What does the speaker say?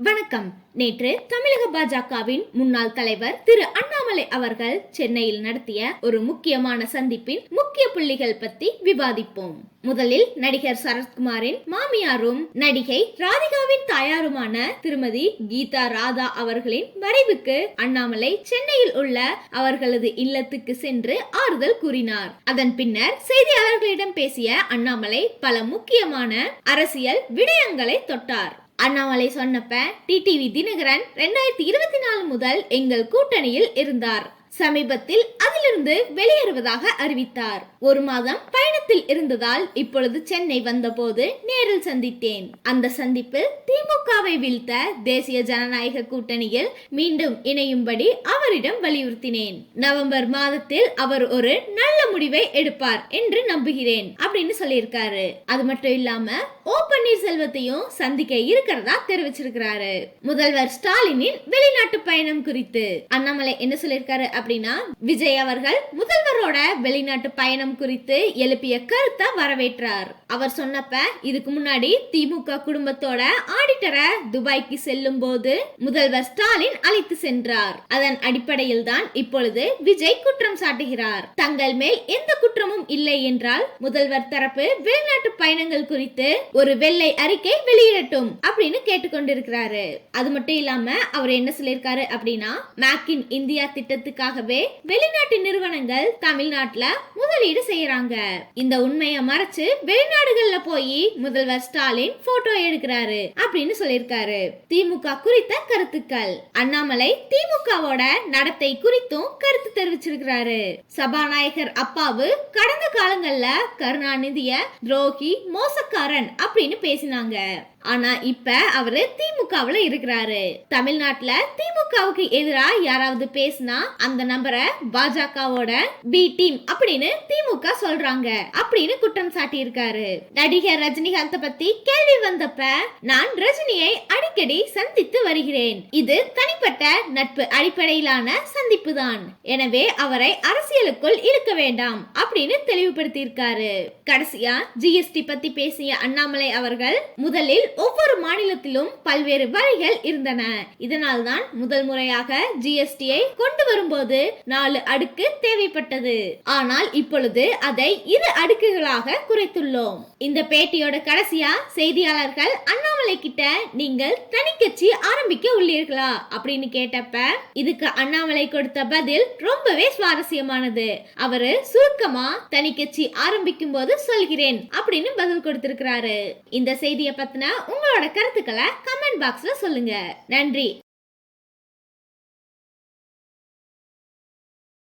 வணக்கம். நேற்று தமிழக பாஜகவின் முன்னாள் தலைவர் திரு அண்ணாமலை அவர்கள் சென்னையில் நடத்திய ஒரு முக்கியமான சந்திப்பின் முக்கிய புள்ளிகள் பத்தி விவாதிப்போம். முதலில் நடிகர் சரத்குமாரின் மாமியாரும் நடிகை ராதிகாவின் தாயாருமான திருமதி கீதா ராதா அவர்களின் மறைவுக்கு அண்ணாமலை சென்னையில் உள்ள அவர்களது இல்லத்துக்கு சென்று ஆறுதல் கூறினார். அதன் பின்னர் செய்தியாளர்களிடம் பேசிய அண்ணாமலை பல முக்கியமான அரசியல் விடயங்களை தொட்டார். அண்ணாமலை சொன்னப்ப டிடிவி தினகரன் ரெண்டாயிரத்தி இருபத்தி நாலு முதல் எங்கள் கூட்டணியில் இருந்தார். சமீபத்தில் அதிலிருந்து வெளியேறுவதாக அறிவித்தார். ஒரு மாதம் பயணத்தில் இருந்ததால் இப்பொழுது சென்னை வந்தபோது நேரில் சந்தித்தேன். அந்த சந்திப்பில் திமுகவை வீழ்த்த தேசிய ஜனநாயக கூட்டணியில் மீண்டும் இணையும்படி அவரிடம் வலியுறுத்தினேன். நவம்பர் மாதத்தில் அவர் ஒரு நல்ல முடிவை எடுப்பார் என்று நம்புகிறேன் அப்படின்னு சொல்லியிருக்காரு. அது மட்டும் இல்லாம ஓ பன்னீர்செல்வத்தையும் சந்திக்க இருக்கிறதா தெரிவிச்சிருக்கிறாரு. முதல்வர் ஸ்டாலினின் வெளிநாட்டு பயணம் குறித்து. அண்ணாமலை என்ன சொல்லியிருக்காரு அப்படின்னா விஜய் அவர்கள் முதல்வரோட வெளிநாட்டு பயணம் குறித்து எழுப்பிய கருத்தை வரவேற்றார். அவர் சொன்னப்ப இதுக்கு முன்னாடி திமுக குடும்பத்தோட ஆடிட்டரை துபாய்க்கு செல்லும் போது முதல்வர் ஸ்டாலின் அழைத்து சென்றார். அதன் அடிப்படையில் தான் இப்பொழுது விஜய் குற்றம் சாட்டுகிறார். தங்கள் மேல் எந்த குற்றமும் இல்லை என்றால் முதல்வர் தரப்பு வெளிநாட்டு பயணங்கள் குறித்து ஒரு வெள்ளை அறிக்கை வெளியிடட்டும் அப்படின்னு கேட்டுக்கொண்டிருக்கிறாரு. அது மட்டும் இல்லாம அவர் என்ன சொல்லியிருக்காரு அப்படின்னா மேக் இன் இந்தியா திட்டத்துக்காகவே வெளிநாட்டு நிறுவனங்கள் தமிழ்நாட்டுல முதலீடு செய்யறாங்க இந்த உண்மையை மறைச்சு வெளிநாடுகள்ல போய் முதல்வர் ஸ்டாலின் போட்டோ எடுக்கிறாரு அப்படின்னு சொல்லியிருக்காரு. திமுக குறித்த கருத்துக்கள். அண்ணாமலை திமுகவோட நடத்தை குறித்தும் கருத்து தெரிவிச்சிருக்கிறாரு. சபாநாயகர் அப்பாவு கடந்த காலங்கள்ல கருணாநிதிய துரோகி மோசக்காரன் அப்படின்னு பேசினாங்க. ஆனா இப்ப அவரு திமுகவுல இருக்கிறாரு. தமிழ்நாட்டுல திமுகவுக்கு எதிரா யாராவது பேசினா அந்த நபரை பாஜகவோட பி டீம் அப்படின்னு திமுக சொல்றாங்க அப்படின்னு குற்றம் சாட்டி இருக்காரு நடிகர் ரஜினிகாந்த் பத்தி கேள்வி வந்தப்ப நான் ரஜினியை அடிக்கடி சந்தித்து வருகிறேன். இது தனிப்பட்ட நட்பு அடிப்படையிலான சந்திப்பு தான் எனவே அவரை அரசியலுக்குள் இழுக்க வேண்டாம். அப்படின்னு தெளிவுபடுத்தியிருக்காரு. கடைசியா ஜிஎஸ்டி பத்தி பேசிய அண்ணாமலை அவர்கள் முதலில் ஒவ்வொரு மாநிலத்திலும் பல்வேறு வழிகள் இருந்தன. இதனால் தான் முதல் முறையாக ஜிஎஸ்டியை கொண்டு வரும்போது நாலு அடுக்கு தேவைப்பட்டது. ஆனால் இப்பொழுது அதை இரு அடுக்குகளாக குறைத்துள்ளோம். இந்த பேட்டியோட கடைசியா செய்தியாளர்கள் அண்ணா அண்ணாமலை கிட்ட நீங்கள் தனிக்கட்சி ஆரம்பிக்க உள்ளீர்களா அப்படின்னு கேட்டப்ப இதுக்கு அண்ணாமலை கொடுத்த பதில் ரொம்பவே சுவாரஸ்யமானது. அவரு சுருக்கமா தனிக்கட்சி ஆரம்பிக்கும் போது சொல்கிறேன் அப்படின்னு பதில் கொடுத்திருக்கிறாரு. இந்த செய்தியை பத்தின உங்களோட கருத்துக்களை கமெண்ட் பாக்ஸ்ல சொல்லுங்க. நன்றி.